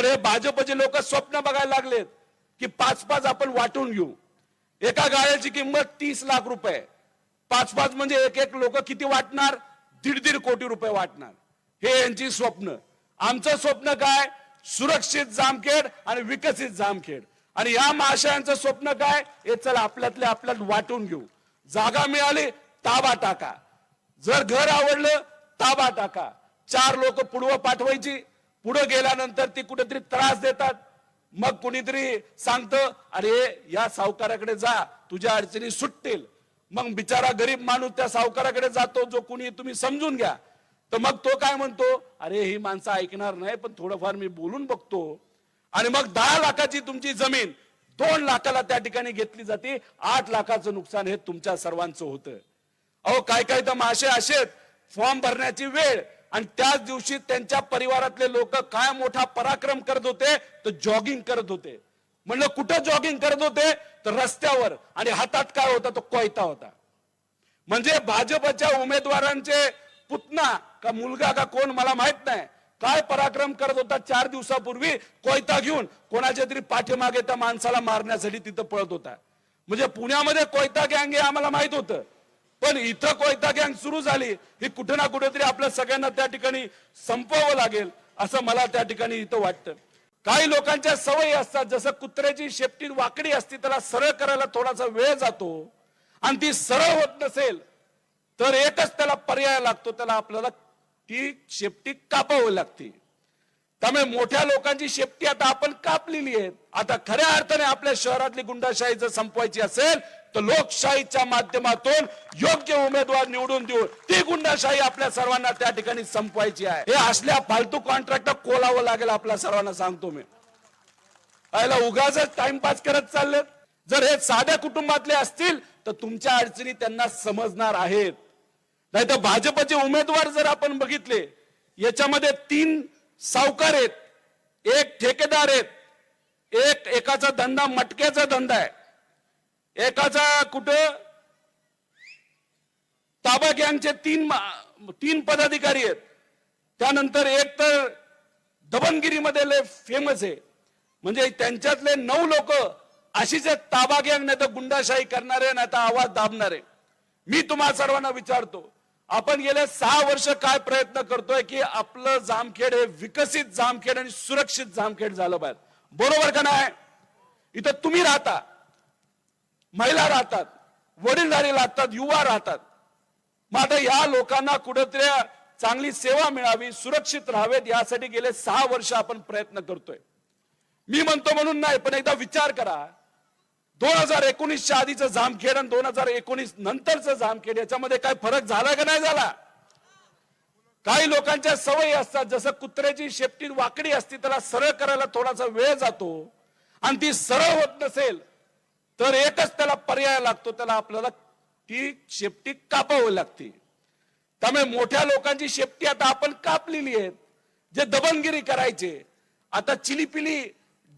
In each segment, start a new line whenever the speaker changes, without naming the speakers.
पण हे भाजपचे लोक स्वप्न बघायला लागलेत की पाच पाच आपण वाटून घेऊ. एका गाड्याची किंमत तीस लाख रुपये. पाच पाच म्हणजे एक एक लोक किती वाटणार? दीड दीड कोटी रुपये वाटणार. हे यांची स्वप्न. आमचं स्वप्न काय? सुरक्षित जामखेड आणि विकसित जामखेड. आणि या महाशयांचं स्वप्न काय? हे चला आपल्यातले आपल्यात वाटून घेऊ. जागा मिळाली ताबा टाका. जर घर आवडलं ताबा टाका. चार लोक पुढवं पाठवायची पुढे गेल्यानंतर ती कुठेतरी त्रास देतात. मग कुणीतरी सांगतं अरे या सावकाराकडे जा तुझ्या अडचणी सुटतील. मग बिचारा गरीब माणूस त्या सावकाराकडे जातो जो कुणी तुम्ही समजून घ्या. तर मग तो काय म्हणतो अरे ही माणसं ऐकणार नाही पण थोडंफार मी बोलून बघतो. आणि मग दहा लाखाची तुमची जमीन दोन लाखाला त्या ठिकाणी घेतली जाते. आठ लाखाचं नुकसान हे तुमच्या सर्वांचं होतं. अहो काय काय तर मासे असेच फॉर्म भरण्याची वेळ आणि त्याच दिवशी त्यांच्या परिवारातले लोक काय मोठा पराक्रम करत होते तर जॉगिंग करत होते. म्हणलं कुठं जॉगिंग करत होते? तर रस्त्यावर. आणि हातात काय होता? तो कोयता होता. म्हणजे भाजपच्या उमेदवारांचे पुतना का मुलगा का कोण मला माहीत नाही. काय पराक्रम करत होता चार दिवसापूर्वी? कोयता घेऊन. कोणाच्या तरी पाठीमागे त्या माणसाला मारण्यासाठी तिथं पळत होता. म्हणजे पुण्यामध्ये कोयता गँग हे आम्हाला माहीत होतं. पण इथं कोयता गँग सुरू झाली ही कुठे ना कुठेतरी आपल्या सगळ्यांना त्या ठिकाणी संपवावं लागेल असं मला त्या ठिकाणी इथं वाटतं. काही लोकांच्या सवयी असतात जसं कुत्र्याची शेपटी वाकडी असते त्याला सरळ करायला थोडासा वेळ जातो आणि ती सरळ होत नसेल तर एकच त्याला पर्याय लागतो त्याला आपल्याला ती शेपटी कापावी लागते. त्यामुळे मोठ्या लोकांची शेपटी आता आपण कापलेली आहे आता खऱ्या अर्थाने आपल्या शहरातली गुंडाशाही जर संपवायची असेल तर लोकशाहीच्या माध्यमातून योग्य उमेदवार निवडून देऊन ती गुंडाशाही आपल्या सर्वांना त्या ठिकाणी संपवायची आहे. हे असल्या फालतू कॉन्ट्रॅक्ट कोलावं लागेल आपल्या सर्वांना सांगतो मी. याला उगाच टाइमपास करत चालले जर हे साध्या कुटुंबातले असतील तर तुमच्या अडचणी त्यांना समजणार आहेत. नाही तर भाजपचे उमेदवार जर आपण बघितले याच्यामध्ये तीन सावकार आहेत. एक ठेकेदार आहेत. एक एकाचा धंदा मटक्याचा धंदा आहे. एकाचा कुठं? ताबा गँगचे तीन तीन पदाधिकारी आहेत. त्यानंतर एक तर दबनगिरीमध्ये लय फेमस आहे. म्हणजे त्यांच्यातले नऊ लोक अशीच आहेत ताबा गँग नाही तर गुंडाशाही करणारे नाही तर आवाज दाबणारे. मी तुम्हा सर्वांना विचारतो आपण गेले सहा वर्ष काय प्रयत्न करतोय की आपलं जामखेड हे विकसित जामखेड आणि सुरक्षित जामखेड झालं पाहिजे. बरोबर का नाही? इथं तुम्ही राहता. महिला राहतात वडीलधारी राहतात युवा राहतात. मग आता या लोकांना कुठेतरी चांगली सेवा मिळावी सुरक्षित राहावेत यासाठी गेले सहा वर्ष आपण प्रयत्न करतोय. मी म्हणतो म्हणून नाही पण एकदा विचार करा. दोन हजार एकोणीसच्या आधीचं जामखेड आणि दोन हजार एकोणीस नंतरचं जामखेड याच्यामध्ये काय फरक झाला का नाही झाला? काही लोकांच्या सवयी असतात जसं कुत्र्याची शेपटी वाकडी असती त्याला सरळ करायला थोडासा वेळ जातो आणि ती सरळ होत नसेल तर एकच त्याला पर्याय लागतो त्याला आपल्याला ती शेपटी कापावी लागते. त्यामुळे मोठ्या लोकांची शेपटी आता आपण कापलेली आहेत जे दबनगिरी करायचे. आता चिलीपिली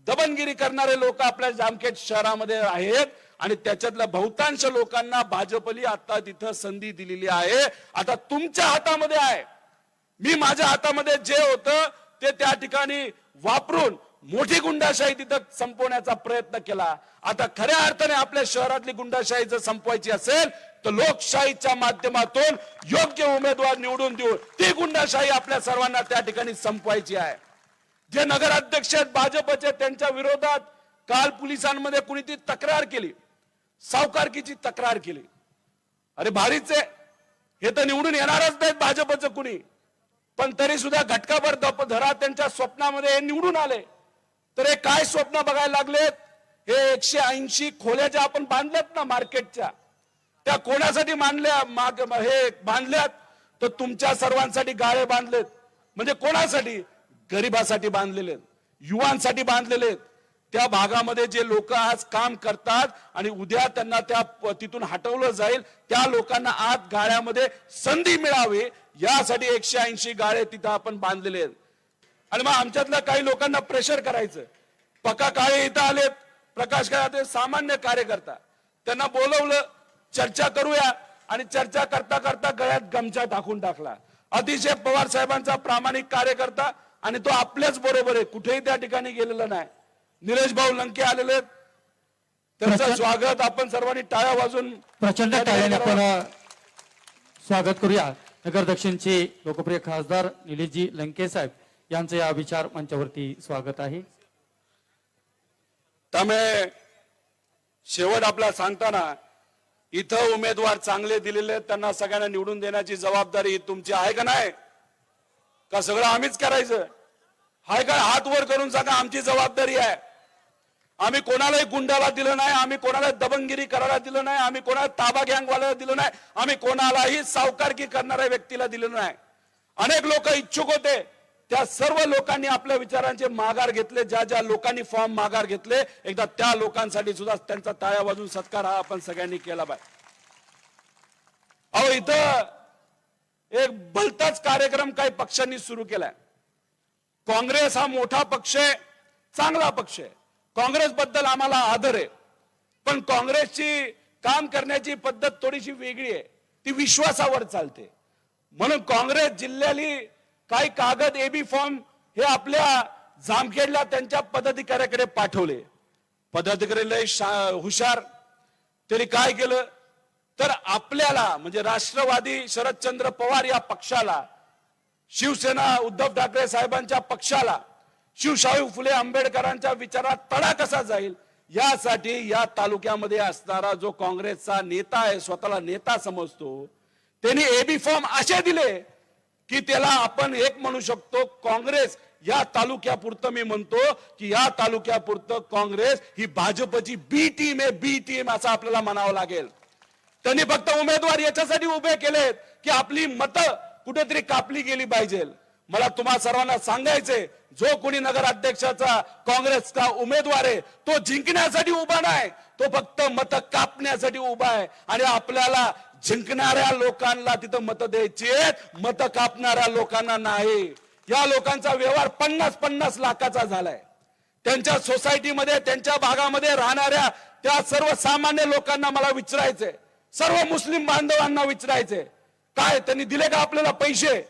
दबनगिरी करणारे लोक आपल्या जामखेड शहरामध्ये आहेत आणि त्याच्यातल्या बहुतांश लोकांना भाजपली आता तिथं संधी दिलेली आहे. आता तुमच्या हातामध्ये आहे. मी माझ्या हातामध्ये जे होतं ते त्या ठिकाणी वापरून मोठी गुंडाशाही तिथं संपवण्याचा प्रयत्न केला. आता खऱ्या अर्थाने आपल्या शहरातली गुंडाशाही जर संपवायची असेल तर लोकशाहीच्या माध्यमातून योग्य उमेदवार निवडून देऊन ती गुंडाशाही आपल्या सर्वांना त्या ठिकाणी संपवायची आहे. जे नगराध्यक्ष आहेत भाजपचे त्यांच्या विरोधात काल पोलिसांमध्ये कुणी ती तक्रार केली. सावकारकीची तक्रार केली. अरे भारीच आहे. हे तर निवडून येणारच नाहीत भाजपचं कुणी. पण तरी सुद्धा घटकाभर धरा त्यांच्या स्वप्नामध्ये हे निवडून आले. तर हे काय स्वप्न बघायला लागलेत? हे एकशे ऐंशी खोल्या ज्या आपण बांधल्यात ना मार्केटच्या त्या कोणासाठी मानल्या माग हे बांधल्यात तर तुमच्या सर्वांसाठी गाळे बांधलेत. म्हणजे कोणासाठी? गरिबासाठी बांधलेले आहेत, युवांसाठी बांधलेले आहेत. त्या भागामध्ये जे लोक आज काम करतात आणि उद्या त्यांना त्या तिथून हटवलं जाईल त्या लोकांना आत गाळ्यामध्ये संधी मिळावी यासाठी एकशे ऐंशी गाळे तिथं आपण बांधलेले आहेत. आणि मग आमच्यातल्या काही लोकांना प्रेशर करायचं. पका काळे इथं आलेत प्रकाश काळे ते सामान्य कार्यकर्ता. त्यांना बोलवलं चर्चा करूया आणि चर्चा करता करता गळ्यात गमछा टाकून टाकला. अतिशय पवार साहेबांचा प्रामाणिक कार्यकर्ता आणि तो आपल्याच बरोबर आहे. कुठेही त्या ठिकाणी गेलेला नाही. निलेश भाऊ लंके आलेले. त्यांचं स्वागत आपण सर्वांनी टाळ्या वाजून
प्रचंड टाळ्याने. आपण स्वागत करूया. नगर दक्षिणचे लोकप्रिय खासदार निलेशजी लंके साहेब. यांचं या विचार मंचावरती स्वागत आहे.
त्यामुळे शेवट आपला सांगताना इथं उमेदवार चांगले दिलेले त्यांना सगळ्यांना निवडून देण्याची जबाबदारी तुमची आहे का नाही? का सगळं आम्हीच करायचं? हाय का? हात वर करून सांगा आमची जबाबदारी आहे. आम्ही कोणालाही गुंडाला दिलं नाही आम्ही कोणाला दबंगिरी करायला दिलं नाही आम्ही कोणाला ताबा गँगवाल्याला दिलं नाही आम्ही कोणालाही सावकारकी करणाऱ्या व्यक्तीला दिलं नाही. अनेक लोक इच्छुक होते. त्या सर्व लोकांनी आपल्या विचारांचे माघार घेतले ज्या ज्या लोकांनी फॉर्म माघार घेतले एकदा त्या लोकांसाठी सुद्धा त्यांचा टाळ्या वाजून सत्कार हा आपण सगळ्यांनी केला पाहिजे. अहो इथं एक भलताच कार्यक्रम काही पक्षांनी सुरू केलाय. काँग्रेस हा मोठा पक्ष आहे चांगला पक्ष आहे. काँग्रेस बद्दल आम्हाला आदर आहे. पण काँग्रेसची काम करण्याची पद्धत थोडीशी वेगळी आहे. ती विश्वासावर चालते. म्हणून काँग्रेस जिल्ह्याली काही कागद एबी फॉर्म हे आपल्या जामखेडला त्यांच्या पदाधिकाऱ्याकडे पाठवले. पदाधिकारी लय हुशार. त्यांनी काय केलं? तर आपल्याला म्हणजे राष्ट्रवादी शरदचंद्र पवार या पक्षाला शिवसेना उद्धव ठाकरे साहेबांच्या पक्षाला शिवशाहू फुले आंबेडकरांच्या विचारात तडा कसा जाईल? यासाठी या तालुक्यामध्ये असणारा जो काँग्रेसचा नेता आहे स्वतःला नेता समजतो त्यांनी एबी फॉर्म असे दिले की त्याला आपण एक म्हणू शकतो काँग्रेस. या तालुक्यापुरतं मी म्हणतो की या तालुक्यापुरतं काँग्रेस ही भाजपची बी टीम आहे बी टीम असं आपल्याला म्हणावं लागेल. त्यांनी फक्त उमेदवार याच्यासाठी उभे केलेत की आपली मतं कुठेतरी कापली गेली पाहिजे. मला तुम्हा सर्वांना सांगायचंय जो कोणी नगराध्यक्षाचा काँग्रेसचा उमेदवार आहे तो जिंकण्यासाठी उभा नाही. तो फक्त मत कापण्यासाठी उभा आहे आणि आपल्याला जिंकणाऱ्या लोकांना तिथं मतं द्यायची आहेत. मतं कापणाऱ्या लोकांना नाही. या लोकांचा व्यवहार पन्नास पन्नास लाखाचा झालाय. त्यांच्या सोसायटीमध्ये त्यांच्या भागामध्ये राहणाऱ्या त्या सर्व सामान्य लोकांना मला विचारायचंय. सर्व मुस्लिम बांधवांना विचारायचंय. काय त्यांनी दिले का आपल्याला पैसे?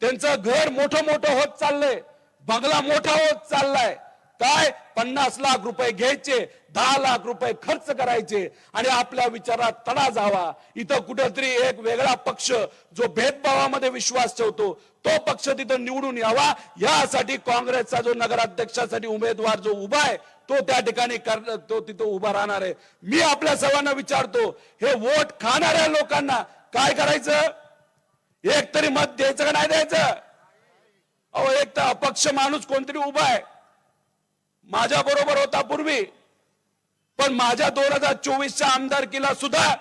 त्यांचं घर मोठं मोठं होत चाललंय. बंगला मोठा होत चाललाय. काय? पन्नास लाख रुपये घ्यायचे दहा लाख रुपये खर्च करायचे आणि आपल्या विचारात तडा जावा. इथं कुठेतरी एक वेगळा पक्ष जो भेदभावामध्ये विश्वास ठेवतो तो पक्ष तिथं निवडून यावा. यासाठी काँग्रेसचा जो नगराध्यक्षासाठी उमेदवार जो उभा आहे तो त्या ठिकाणी कर- तो तिथं उभा राहणार आहे. मी आपल्या सर्वांना विचारतो हे वोट खाणाऱ्या लोकांना काय करायचं? एक तरी मत द्यायचं का नाही द्यायचं? अहो एक तर अपक्ष माणूस कोणतरी उभा आहे. माझ्या बरोबर होता पूर्वी. पण माझ्या दोन हजार चोवीसच्या आमदारकीला सुद्धा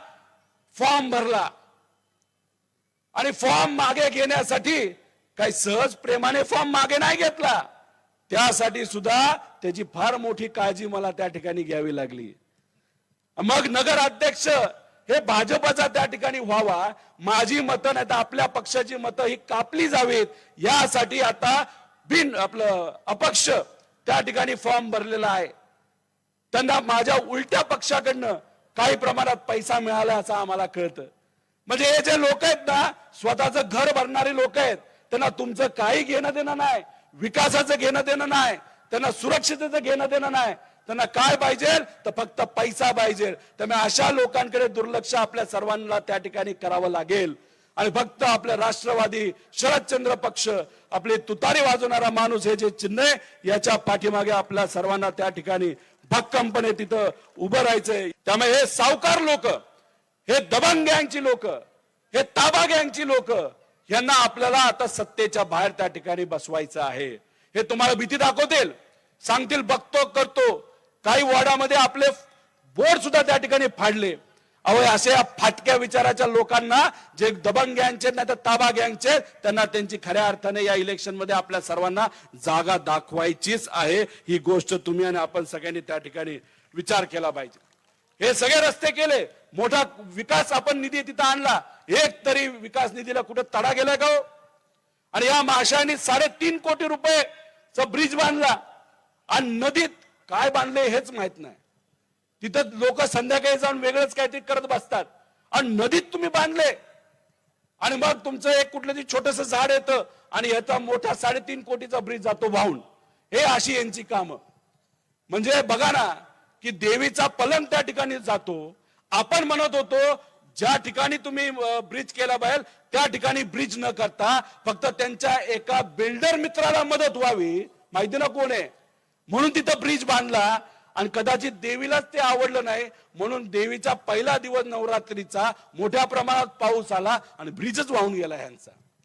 फॉर्म भरला. आणि फॉर्म मागे घेण्यासाठी काही सहज प्रेमाने फॉर्म मागे नाही घेतला. त्यासाठी सुद्धा त्याची फार मोठी काळजी मला त्या ठिकाणी घ्यावी लागली. मग नगर अध्यक्ष हे भाजपचा त्या ठिकाणी व्हावा माझी मतं नाही तर आपल्या पक्षाची मतं ही कापली जावीत. यासाठी आता बिन आपलं अपक्ष त्या ठिकाणी फॉर्म भरलेला आहे. त्यांना माझ्या उलट्या पक्षाकडनं काही प्रमाणात पैसा मिळाला असं आम्हाला कळतं. म्हणजे हे जे लोक आहेत ना स्वतःचं घर भरणारे लोक आहेत त्यांना तुमचं काही घेणं देणं नाही विकासाचं घेणं देणं नाही त्यांना सुरक्षिततेचं घेणं देणं नाही त्यांना काय पाहिजे तर फक्त पैसा पाहिजे. त्यामुळे अशा लोकांकडे दुर्लक्ष आपल्या सर्वांना त्या ठिकाणी करावं लागेल. आणि फक्त आपल्या राष्ट्रवादी शरदचंद्र पक्ष आपले तुतारी वाजवणारा माणूस हे जे चिन्ह आहे याच्या पाठीमागे आपल्या सर्वांना त्या ठिकाणी भक्कमपणे तिथं उभं राहायचंय. त्यामुळे हे सावकार लोक हे दबंग गँगची लोक हे ताबा गँगची लोक यांना आपल्याला आता सत्तेच्या बाहेर त्या ठिकाणी बसवायचं आहे. हे तुम्हाला भीती दाखवतील. सांगतील बघतो करतो. काही वॉर्डामध्ये आपले बोर्ड सुद्धा त्या ठिकाणी फाडले. अहो असे या फाटक्या विचाराच्या लोकांना जे दबंग गँगचे नाही तर ताबा गँगचे त्यांना त्यांची खऱ्या अर्थाने या इलेक्शनमध्ये आपल्या सर्वांना जागा दाखवायचीच आहे. ही गोष्ट तुम्ही आणि आपण सगळ्यांनी त्या ठिकाणी विचार केला पाहिजे. हे सगळे रस्ते केले. मोठा विकास आपण निधी तिथं आणला. एक तरी विकास निधीला कुठे तडा गेलाय का हो? आणि या माशांनी साडेतीन कोटी रुपयेचा ब्रिज बांधला. आणि नदीत काय बांधले हेच माहीत नाही. तिथं लोक संध्याकाळी जाऊन वेगळंच काहीतरी करत बसतात. आणि नदीत तुम्ही बांधले. आणि मग तुमचं एक कुठलं तरी छोटस झाड येतं आणि याचा मोठा साडेतीन कोटीचा ब्रिज जातो वाहून. हे अशी यांची कामं. म्हणजे बघा ना की देवीचा पलंग त्या ठिकाणी जातो. आपण म्हणत होतो ज्या ठिकाणी तुम्ही ब्रिज केला पाहिजे त्या ठिकाणी ब्रिज न करता फक्त त्यांच्या एका बिल्डर मित्राला मदत व्हावी. माहिती ना कोण आहे? म्हणून तिथं ब्रिज बांधला. आणि कदाचित देवीलाच ते आवडलं नाही. म्हणून देवीचा पहिला दिवस नवरात्रीचा मोठ्या प्रमाणात पाऊस आला आणि ब्रिजच वाहून गेला यांचा